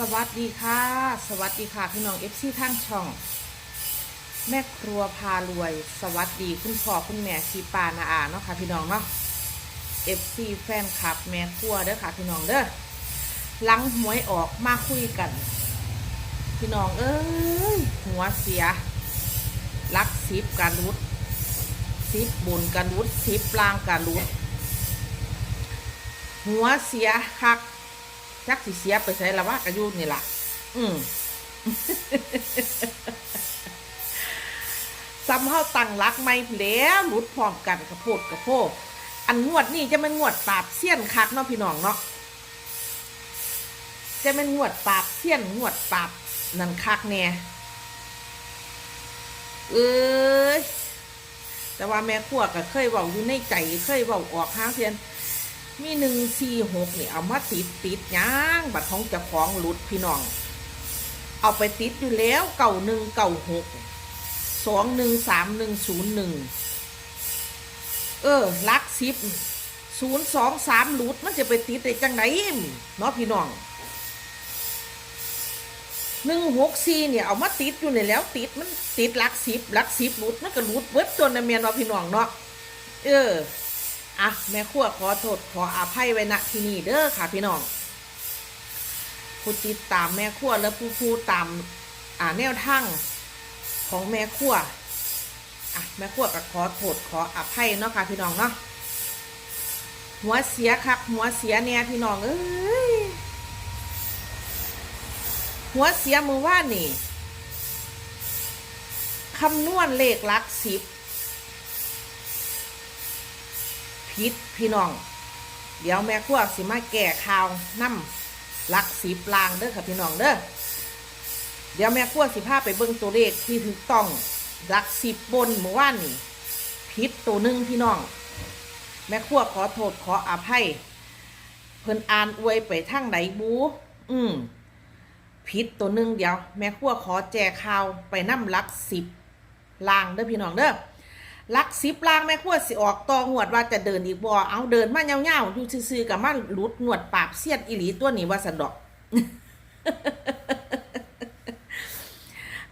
สวัสดีค่ะ สวัสดีค่ะพี่น้องเอฟซีทางช่อง แม่ครัวพารวย สวัสดีคุณพ่อคุณแม่ชีปานาอาเนาะค่ะพี่น้องเนาะเอฟซีแฟนคลับ แม่ครัวเด้อค่ะพี่น้องเด้อหลังหวยออกมาคุยกัน พี่น้องเอ้ยหัวเสียลักซิบการรุดซิบบนการรุดซิบลางการรุดหัวเสียคัก จักสิเสียไปใส่ละว่ากระยุนนี่ล่ะ อืมซ้ำเฮาตั้งรักไม่แล้วหลุดพร้อมกันกระโพดกระโพกอันงวดนี่จะเป็นงวดปราบเสี้ยนคักเนาะพี่น้องเนาะจะเป็นงวดปราบเสี้ยนงวดปราบนั่นคักแน่เอ้ยแต่ว่าแม่ขั้วก็เคยเว้าอยู่ในใจ เคยเว้าออกห้างเพียน มีหนึ่งสี่หกนี่เอามาติดติดย่างบัตรของเจ้าของหลุดพี่น้อง เอาไปติดอยู่แล้วเก่าหนึ่งเก่าหกสองหนึ่งสามหนึ่งศูนย์หนึ่งเออลักสิบศูนย์สองสามหลุดมันจะไปติดได้จังไหนเนาะพี่น้องหนึ่งหกสี่เนี่ยเอามาติดอยู่นี่แล้วติดมันติดลักสิบลักสิบหลุดมันก็หลุดเบิดจนนะเมียนเนาะพี่น้องเนาะเออ อะแม่ขั้วขอโทษขออภัยไว้ณที่นี่เด้อค่ะพี่น้องผู้ติดตามแม่ขั้วและผู้ผู้ตามอ่าแนวทางของแม่ขั้วอะแม่ขั้วก็ขอโทษขออภัยเนาะค่ะพี่น้องเนาะหัวเสียครับหัวเสียเนี่ยพี่น้องเอ้ยหัวเสียมือว่านี่คำนวณเลขลักสิบ พิษพี่น้อง เดี๋ยวแม่ครัวสิมาแก่ข่าวน้ำลักสีปลางเด้อค่ะพี่น้องเด้อเดี๋ยวแม่ครัวสิพาไปเบิ่งตัวเลขที่ถูกต้องลักสิบบนเมื่อวานนี่พิษตัวหนึ่งพี่น้อง แม่ครัวขอโทษขออภัยเพิ่นอ่านอวยไปทางไหนบู อืมพิษตัวหนึ่งเดี๋ยว แม่ครัวขอแจกข่าวไปน้ำลักสิบลางเด้อพี่น้องเด้อ ลักสิบล่างแม่ขั้วสิออกตอหวดว่าจะเดินอีกบ่เอาเดินมาเงาๆอยู่ซื่อๆกับมาหลุดหนวดปากเสียดอีหลีตัวนี้ว่าสันดอก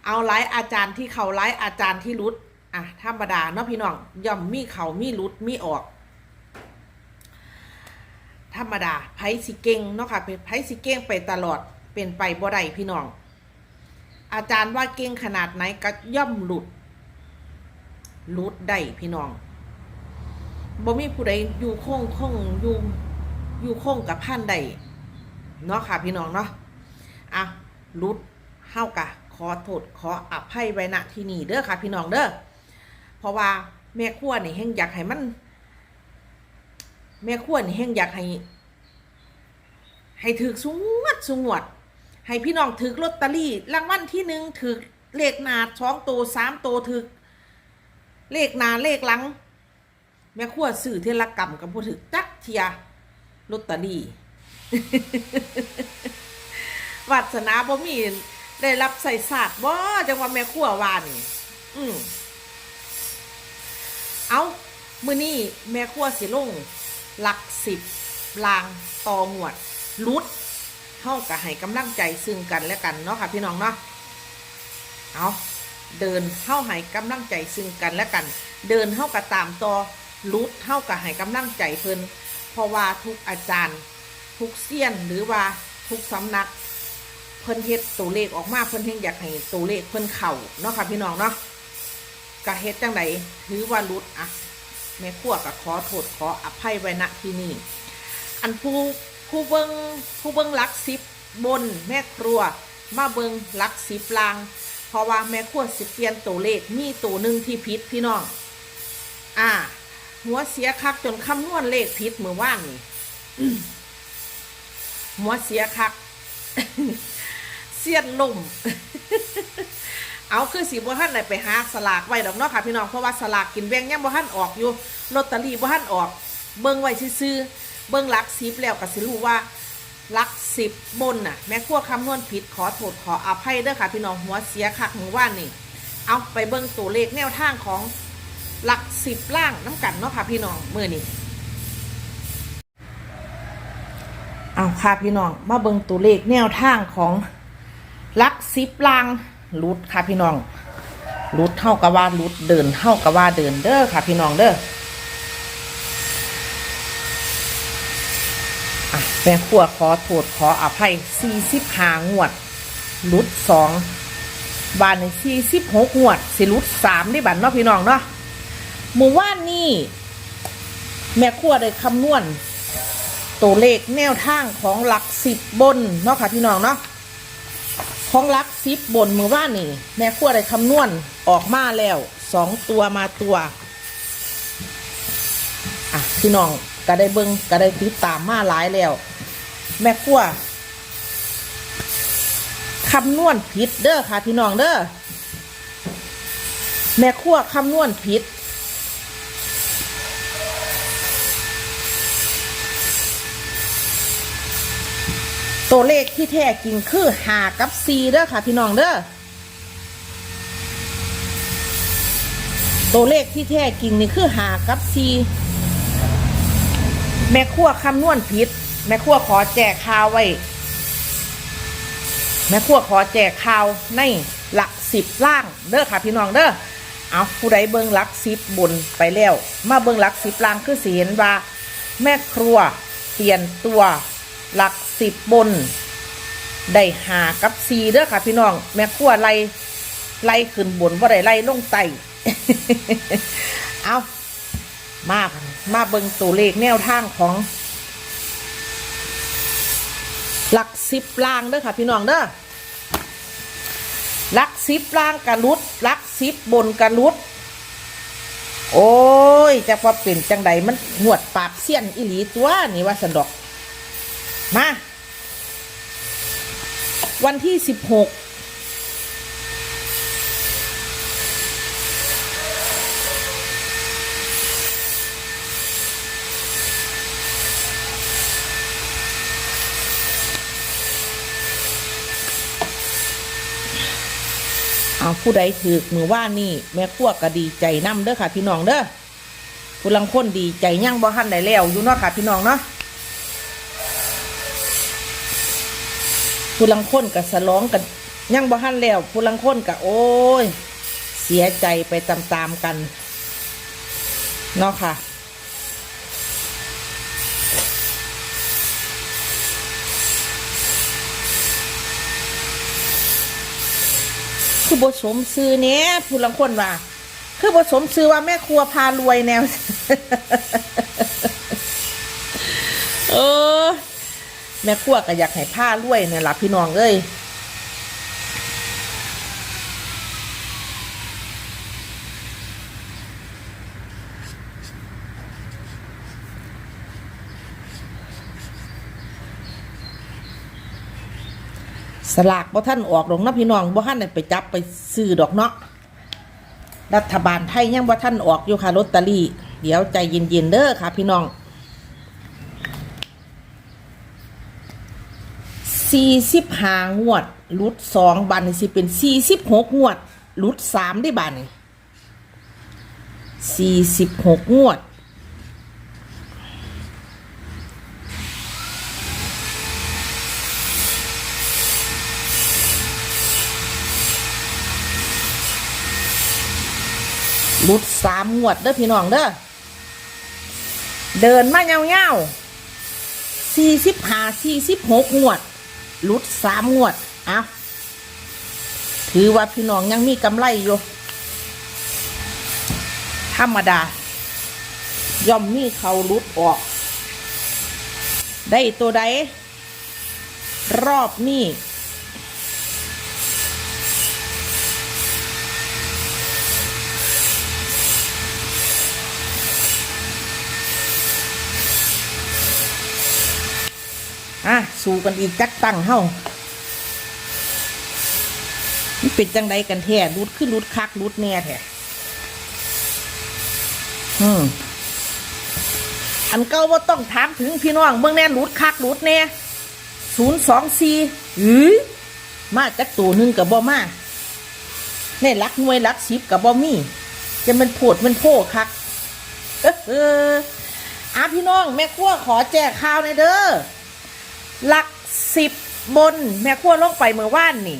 เอาไลายอาจารย์ที่เขาไลายอาจารย์ที่รุดอะธรรมดาเนาะพี่น้องย่อมมีเขามีรุดมีออก ธรรมดาไผสิเก่งเนาะค่ะเป็นไผสิเก่งไปตลอดเป็นไปบ่ได้พี่น้องอาจารย์ว่าเก่งขนาดไหนก็ย่อมหลุด รูดได้พี่น้องบ่มีผู้ใดอยู่คงคงอยู่อยู่คงกับพันใดเนาะค่ะพี่น้องเนาะอะรูดเฮากะขอโทษขออภัยไว้ณที่นี่เด้อค่ะ พี่น้องเด้อเพราะว่าแม่ขั้วนี่แห่งอยากให้มัน แม่ขั้วนี่แห่งอยากให้ ให้ถือสูงวดสูงวด ให้พี่น้องถือลอตเตอรี่รางวัลที่หนึ่งถือเลขหนาสองตัวสามตัวถือ เลขนาเลขหลัง แม่ขั้วสื่อเทละกรรมกับผู้ถึกจักเทียลอตเตอรี่วัสนาบ่มีได้รับใส่ศาสตร์บ่จังว่าแม่ขั้ววานี่อืมเอามือนี้แม่ขั้วสิลงหลักสิบลางตอหวดลุดเฮาก็ให้กำลังใจซึ่งกันและกันเนาะค่ะพี่น้องเนาะเอา เดินเข้าให้กำลังใจซึ่งกันและกัน เดินเข้ากับตามต่อรุดเข้ากับให้กำลังใจเพิ่นเพราะว่าทุกอาจารย์ ทุกเซียนหรือว่าทุกสำนัก เพิ่นเฮ็ดตัวเลขออกมาเพิ่นเฮ็ดอยากให้ตัวเลขเพิ่นเข่าเนาะค่ะพี่น้องเนาะกะเฮ็ดจังไดถือว่ารุดอะแม่ขั้วก็ขอโทษขออภัยไว้ณที่นี่อันผู้ผู้เบิงผู้เบิงลักสิบบนแม่ครัว มาเบิงลักสิบลาง เพราะว่าแม่ขั้วสิเปลี่ยนตัวเลขมีตัวหนึ่งที่ผิดพี่น้อง อ่า หัวเสียคักจนคำนวณเลขผิดเมื่อวานนี่หัวเสียคัก เสียนลุ่มเอาคือสีบัวท่านไหนไปหาสลากไว้ดอกเนาะค่ะพี่น้องเพราะว่าสลากกินแบงยังบัวท่านออกอยู่ลอตเตอรี่บัวท่านออก เบิ้งไว้ซื้อๆเบิ้งหลักสิบแล้วก็สิรู้ว่า ลักสิบบนน่ะ แม่ขั้วคำนวณผิดขอโทษขออภัยเด้อค่ะ พี่น้องหัวเสียคักหมู่ว่านนี่เอาไปเบิ่งตัวเลขแนวทางของหลักสิบล่างน้ำกันเนาะค่ะพี่น้องมือนี่เอาค่ะพี่น้องมาเบิ่งตัวเลขแนวทางของหลักซิปลางรุดค่ะพี่น้องรุดเท่ากับว่ารุดเดินเท่ากับว่าเดินเด้อค่ะพี่น้องเด้อ อะแม่ครัวขอโทษขออภัย40หางวดรุดสองบานใน46งวด สิรุดสามได้บันเนาะพี่น้องเนาะหมู่ว่านนี่แม่ครัวได้คำนวณตัวเลขแนวทางของหลักสิบบนเนาะค่ะพี่น้องเนาะของหลักสิบบนมือว่านี่ แม่ขั้วได้คำนวณออกมาแล้วสองตัวมาตัว อะ พี่น้อง ก็ได้เบิ้งก็ได้ติดตามมาหลายแล้ว แม่ขั้วคำนวณผิดเด้อค่ะพี่น้องเด้อแม่ขั้วคำนวณผิดตัวเลขที่แท้จริงคือหากับซีเด้อค่ะพี่น้องเด้อตัวเลขที่แท้จริงนี่คือหากับซี แม่ขั้วคำนวณผิด แม่ขั้วขอแจกข่าวไว้ แม่ขั้วขอแจกข่าวในหลักสิบล่างเด้อค่ะพี่น้องเด้อเอาผู้ใดเบิ้งหลักสิบบนไปแล้ว มาเบิ้งหลักสิบล่างคือสีเห็นว่า แม่ครัวเปลี่ยนตัวหลักสิบบน ได้หากับซีเด้อค่ะพี่น้อง แม่ครัวไล่ไล่ขึ้นบนว่าได้ไล่ลงไตเอา มามาเบิ่งตัวเลขแนวทางของ หลักสิบล่างเด้อค่ะ พี่น้องเด้อหลักสิบล่างกระลุดหลักสิบบนกระลุด โอ้ยจะว่าเป็นจังใดมันหวดปราบเสี้ยนอิหลีตัวนี่ว่าสันดอก มา วันที่สิบหก เอาผู้ใดถือมือว่านี่แม่ขั้วก็ดีใจนำเด้อค่ะ พี่น้องเด้อผู้ลังคนดีใจยั่งบ่ทันได้แล้วอยู่เนาะค่ะ พี่น้องเนาะผู้ลังคนกับสลองกันยังบ่หันแล้วผู้ลังคนกับโอ้ย เสียใจไปตามๆกันเนาะค่ะ คือบสมซื้อเนี้ยผู้ลังคนว่า คือบสมซื้อว่าแม่ครัวพารวยแนวเออแม่ครัวก็อยากให้ผ้ารวยเนี่ยล่ะพี่น้องเอ้ย สลากบ่ท่านออกดอกนะพี่น้องบ่ท่านไปจับไปซื้อดอกเนาะรัฐบาลไทยยังบ่ท่านออกอยู่ค่ะลอตเตอรี่ เดี๋ยวใจเย็นๆเด้อค่ะ พี่น้องสี่สิบห้างวดรุดสองบันนี่สิเป็นสี่สิบหกงวดรุดสามได้บันสี่สิบหกงวด รุดสามงวดเด้อพี่น้องเด้อเดินมาเงาๆสี่สิบห้าสี่สิบหกงวดรุดสามงวดเอาถือว่าพี่น้องยังมีกำไรอยู่ธรรมดา ย่อมมีเขารุดออก ได้ตัวใดรอบนี้ อะสู้กันอีกจักตั้งเฮ้ามันเป็นจังใดกันแท้รุดขึ้นรุดคักรุดแน่แท้อืมอันเก้าว่าต้องถามถึงพี่น้องเบื้องแน่รุดคักรุดแน่ศูนย์สองสี่หือมาจักตัวหนึ่งกับบ่มาแน่รักหน่วยรักสิบกับบ่มีจะมันโผดมันโพคักเอออออาพี่น้องแม่ขั้วขอแจกข้าวในเด้อ หลักสิบบน แม่ครัวลงไปเมื่อว่านนี่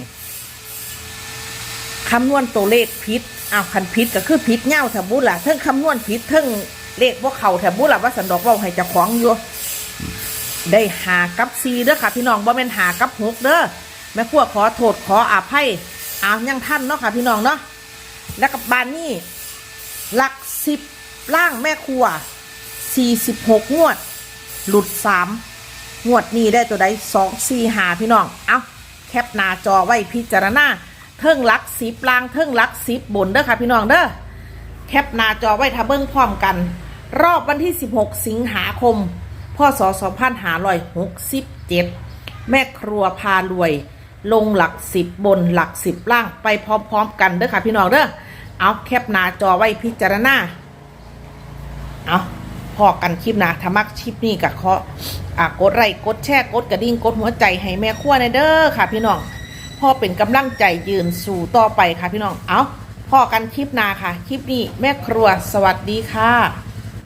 คำนวณตัวเลขผิดอ้าวคันผิดก็คือผิดเง่าแถบบุล่ะเทิงคำนวณผิดเทิงเลขพวกเขาแถบบุล่ะว่าสันดอกว่าให้จะของอยู่ได้หากับซีเด้อค่ะ พี่น้องบ่แม่นหากับหกเด้อแม่ครัวขอโทษขออาภัยอ้าวยังท่านเนาะค่ะพี่น้องเนาะแล้วกับบานนี่หลักสิบล่างแม่ครัวสี่สิบหกงวด หลุดสาม งวดนี้ได้ตัวใดสองสี่หาพี่น้อง เอาแคปหน้าจอไว้พิจารณาเทิงหลักสิบล่างเทิงหลักสิบบนเด้อค่ะพี่น้องเด้อแคปหน้าจอไว้ถ้าเบิ้งพร้อมกัน รอบวันที่ 16 สิงหาคม พศ 2567 แม่ครัวพารวย ลงหลักสิบบนหลักสิบล่างไปพร้อมๆกันเด้อค่ะพี่น้องเด้อเอาแคปหน้าจอไว้พิจารณาเอา พอกันคลิปนะถ้ามักคลิปนี้ก็ขออะกดไลค์กดแชร์กดกระดิ่งกดหัวใจให้แม่ครัวในเด้อค่ะ พี่น้องพ่อเป็นกำลังใจยืนสู่ต่อไปค่ะพี่น้องเอาพอกันคลิปนาค่ะ คลิปนี้แม่ครัวสวัสดีค่ะ